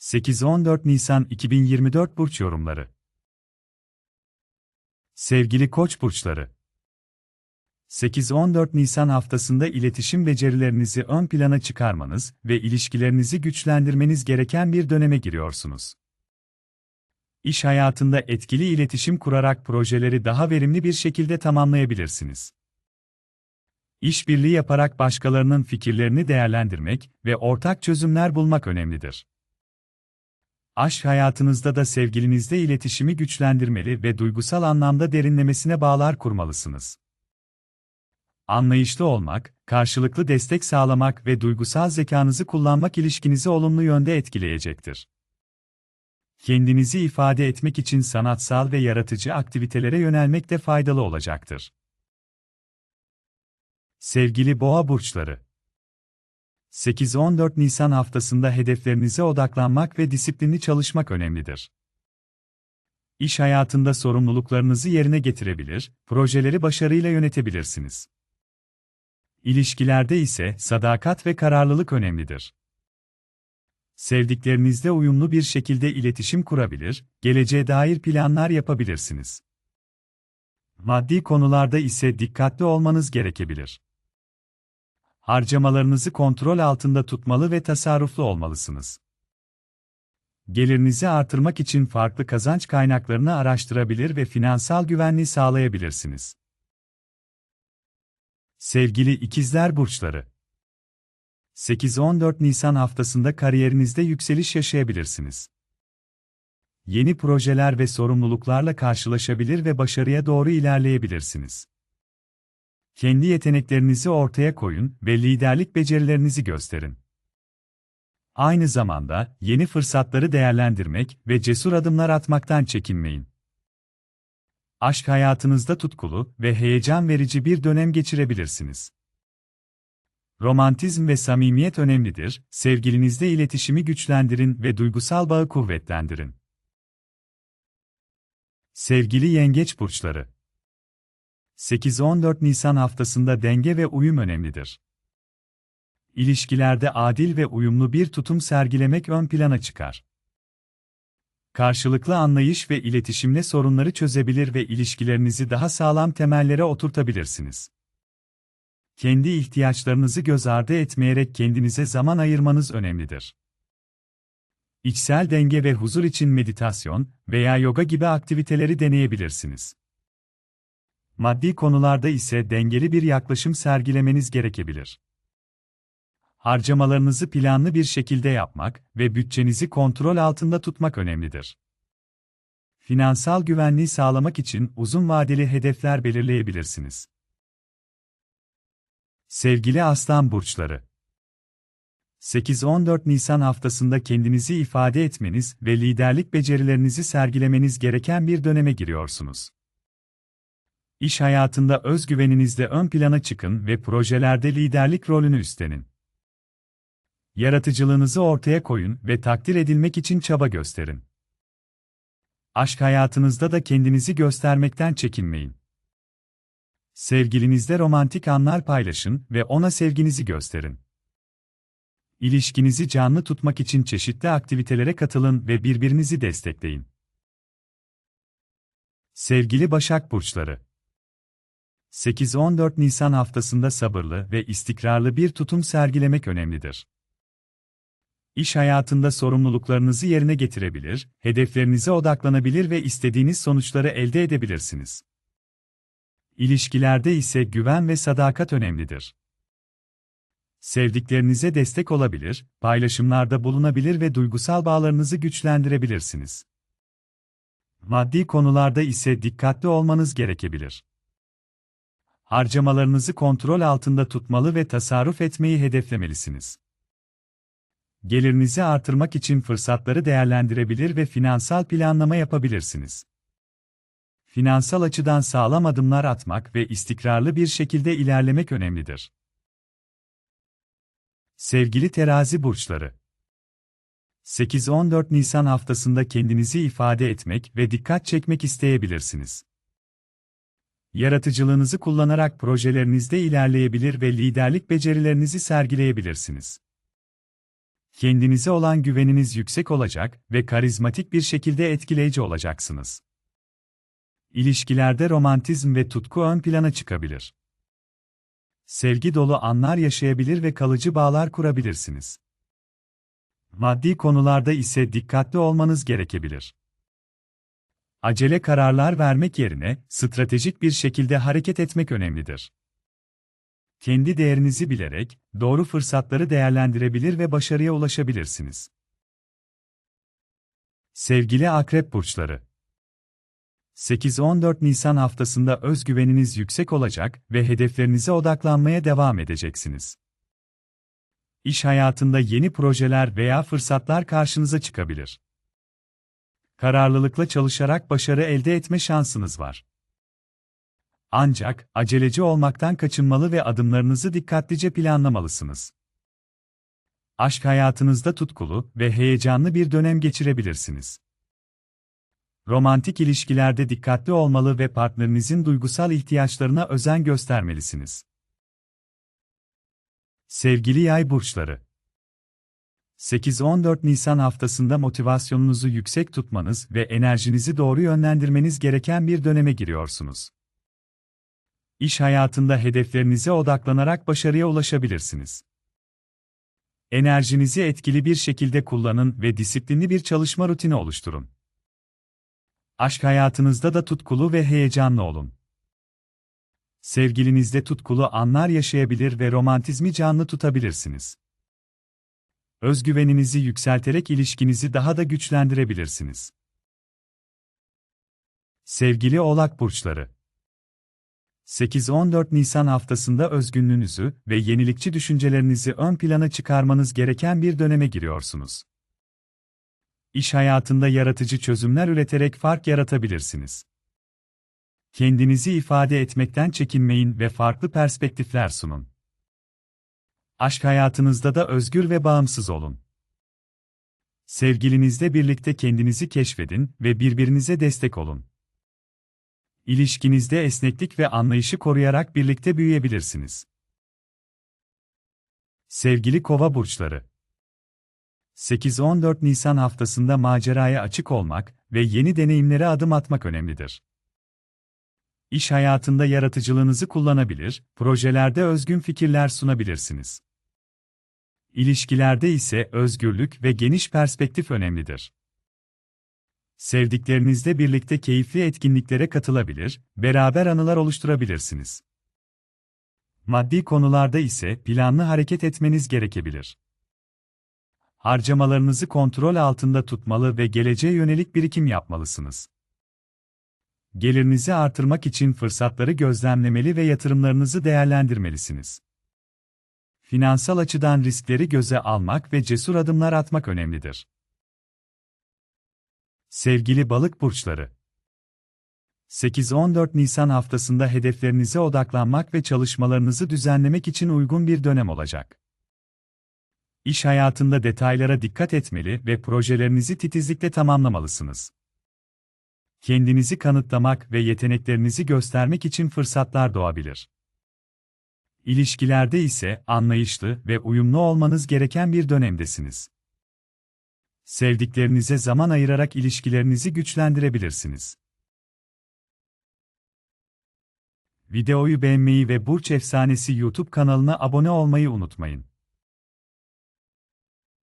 8-14 Nisan 2024 Burç Yorumları Sevgili Koç burçları 8-14 Nisan haftasında iletişim becerilerinizi ön plana çıkarmanız ve ilişkilerinizi güçlendirmeniz gereken bir döneme giriyorsunuz. İş hayatında etkili iletişim kurarak projeleri daha verimli bir şekilde tamamlayabilirsiniz. İşbirliği yaparak başkalarının fikirlerini değerlendirmek ve ortak çözümler bulmak önemlidir. Aşk hayatınızda da sevgilinizle iletişimi güçlendirmeli ve duygusal anlamda derinlemesine bağlar kurmalısınız. Anlayışlı olmak, karşılıklı destek sağlamak ve duygusal zekanızı kullanmak ilişkinizi olumlu yönde etkileyecektir. Kendinizi ifade etmek için sanatsal ve yaratıcı aktivitelere yönelmek de faydalı olacaktır. Sevgili Boğa burçları 8-14 Nisan haftasında hedeflerinize odaklanmak ve disiplinli çalışmak önemlidir. İş hayatında sorumluluklarınızı yerine getirebilir, projeleri başarıyla yönetebilirsiniz. İlişkilerde ise sadakat ve kararlılık önemlidir. Sevdiklerinizle uyumlu bir şekilde iletişim kurabilir, geleceğe dair planlar yapabilirsiniz. Maddi konularda ise dikkatli olmanız gerekebilir harcamalarınızı kontrol altında tutmalı ve tasarruflu olmalısınız. Gelirinizi artırmak için farklı kazanç kaynaklarını araştırabilir ve finansal güvenliği sağlayabilirsiniz. Sevgili ikizler burçları 8-14 Nisan haftasında kariyerinizde yükseliş yaşayabilirsiniz. Yeni projeler ve sorumluluklarla karşılaşabilir ve başarıya doğru ilerleyebilirsiniz. Kendi yeteneklerinizi ortaya koyun ve liderlik becerilerinizi gösterin. Aynı zamanda yeni fırsatları değerlendirmek ve cesur adımlar atmaktan çekinmeyin. Aşk hayatınızda tutkulu ve heyecan verici bir dönem geçirebilirsiniz. Romantizm ve samimiyet önemlidir, sevgilinizle iletişimi güçlendirin ve duygusal bağı kuvvetlendirin. Sevgili Yengeç burçları 8-14 Nisan haftasında denge ve uyum önemlidir. İlişkilerde adil ve uyumlu bir tutum sergilemek ön plana çıkar. Karşılıklı anlayış ve iletişimle sorunları çözebilir ve ilişkilerinizi daha sağlam temellere oturtabilirsiniz. Kendi ihtiyaçlarınızı göz ardı etmeyerek kendinize zaman ayırmanız önemlidir. İçsel denge ve huzur için meditasyon veya yoga gibi aktiviteleri deneyebilirsiniz. Maddi konularda ise dengeli bir yaklaşım sergilemeniz gerekebilir. Harcamalarınızı planlı bir şekilde yapmak ve bütçenizi kontrol altında tutmak önemlidir. Finansal güvenliği sağlamak için uzun vadeli hedefler belirleyebilirsiniz. Sevgili Aslan burçları 8-14 Nisan haftasında kendinizi ifade etmeniz ve liderlik becerilerinizi sergilemeniz gereken bir döneme giriyorsunuz. İş hayatında özgüveninizle ön plana çıkın ve projelerde liderlik rolünü üstlenin. Yaratıcılığınızı ortaya koyun ve takdir edilmek için çaba gösterin. Aşk hayatınızda da kendinizi göstermekten çekinmeyin. Sevgilinizle romantik anlar paylaşın ve ona sevginizi gösterin. İlişkinizi canlı tutmak için çeşitli aktivitelere katılın ve birbirinizi destekleyin. Sevgili Başak Burçları 8-14 Nisan haftasında sabırlı ve istikrarlı bir tutum sergilemek önemlidir. İş hayatında sorumluluklarınızı yerine getirebilir, hedeflerinize odaklanabilir ve istediğiniz sonuçları elde edebilirsiniz. İlişkilerde ise güven ve sadakat önemlidir. Sevdiklerinize destek olabilir, paylaşımlarda bulunabilir ve duygusal bağlarınızı güçlendirebilirsiniz. Maddi konularda ise dikkatli olmanız gerekebilir harcamalarınızı kontrol altında tutmalı ve tasarruf etmeyi hedeflemelisiniz. Gelirinizi artırmak için fırsatları değerlendirebilir ve finansal planlama yapabilirsiniz. Finansal açıdan sağlam adımlar atmak ve istikrarlı bir şekilde ilerlemek önemlidir. Sevgili terazi burçları 8-14 Nisan haftasında kendinizi ifade etmek ve dikkat çekmek isteyebilirsiniz. Yaratıcılığınızı kullanarak projelerinizde ilerleyebilir ve liderlik becerilerinizi sergileyebilirsiniz. Kendinize olan güveniniz yüksek olacak ve karizmatik bir şekilde etkileyici olacaksınız. İlişkilerde romantizm ve tutku ön plana çıkabilir. Sevgi dolu anlar yaşayabilir ve kalıcı bağlar kurabilirsiniz. Maddi konularda ise dikkatli olmanız gerekebilir. Acele kararlar vermek yerine stratejik bir şekilde hareket etmek önemlidir. Kendi değerinizi bilerek doğru fırsatları değerlendirebilir ve başarıya ulaşabilirsiniz. Sevgili Akrep burçları 8-14 Nisan haftasında özgüveniniz yüksek olacak ve hedeflerinize odaklanmaya devam edeceksiniz. İş hayatında yeni projeler veya fırsatlar karşınıza çıkabilir. Kararlılıkla çalışarak başarı elde etme şansınız var. Ancak aceleci olmaktan kaçınmalı ve adımlarınızı dikkatlice planlamalısınız. Aşk hayatınızda tutkulu ve heyecanlı bir dönem geçirebilirsiniz. Romantik ilişkilerde dikkatli olmalı ve partnerinizin duygusal ihtiyaçlarına özen göstermelisiniz. Sevgili Yay burçları 8-14 Nisan haftasında motivasyonunuzu yüksek tutmanız ve enerjinizi doğru yönlendirmeniz gereken bir döneme giriyorsunuz. İş hayatında hedeflerinize odaklanarak başarıya ulaşabilirsiniz. Enerjinizi etkili bir şekilde kullanın ve disiplinli bir çalışma rutini oluşturun. Aşk hayatınızda da tutkulu ve heyecanlı olun. Sevgilinizde tutkulu anlar yaşayabilir ve romantizmi canlı tutabilirsiniz. Özgüveninizi yükselterek ilişkinizi daha da güçlendirebilirsiniz. Sevgili Oğlak burçları 8-14 Nisan haftasında özgünlüğünüzü ve yenilikçi düşüncelerinizi ön plana çıkarmanız gereken bir döneme giriyorsunuz. İş hayatında yaratıcı çözümler üreterek fark yaratabilirsiniz. Kendinizi ifade etmekten çekinmeyin ve farklı perspektifler sunun. Aşk hayatınızda da özgür ve bağımsız olun. Sevgilinizle birlikte kendinizi keşfedin ve birbirinize destek olun. İlişkinizde esneklik ve anlayışı koruyarak birlikte büyüyebilirsiniz. Sevgili Kova burçları 8-14 Nisan haftasında maceraya açık olmak ve yeni deneyimlere adım atmak önemlidir. İş hayatında yaratıcılığınızı kullanabilir, projelerde özgün fikirler sunabilirsiniz. İlişkilerde ise özgürlük ve geniş perspektif önemlidir. Sevdiklerinizle birlikte keyifli etkinliklere katılabilir, beraber anılar oluşturabilirsiniz. Maddi konularda ise planlı hareket etmeniz gerekebilir. Harcamalarınızı kontrol altında tutmalı ve geleceğe yönelik birikim yapmalısınız. Gelirinizi artırmak için fırsatları gözlemlemeli ve yatırımlarınızı değerlendirmelisiniz. Finansal açıdan riskleri göze almak ve cesur adımlar atmak önemlidir. Sevgili balık burçları 8-14 Nisan haftasında hedeflerinize odaklanmak ve çalışmalarınızı düzenlemek için uygun bir dönem olacak. İş hayatında detaylara dikkat etmeli ve projelerinizi titizlikle tamamlamalısınız. Kendinizi kanıtlamak ve yeteneklerinizi göstermek için fırsatlar doğabilir. İlişkilerde ise anlayışlı ve uyumlu olmanız gereken bir dönemdesiniz. Sevdiklerinize zaman ayırarak ilişkilerinizi güçlendirebilirsiniz. Videoyu beğenmeyi ve Burç Efsanesi YouTube kanalına abone olmayı unutmayın.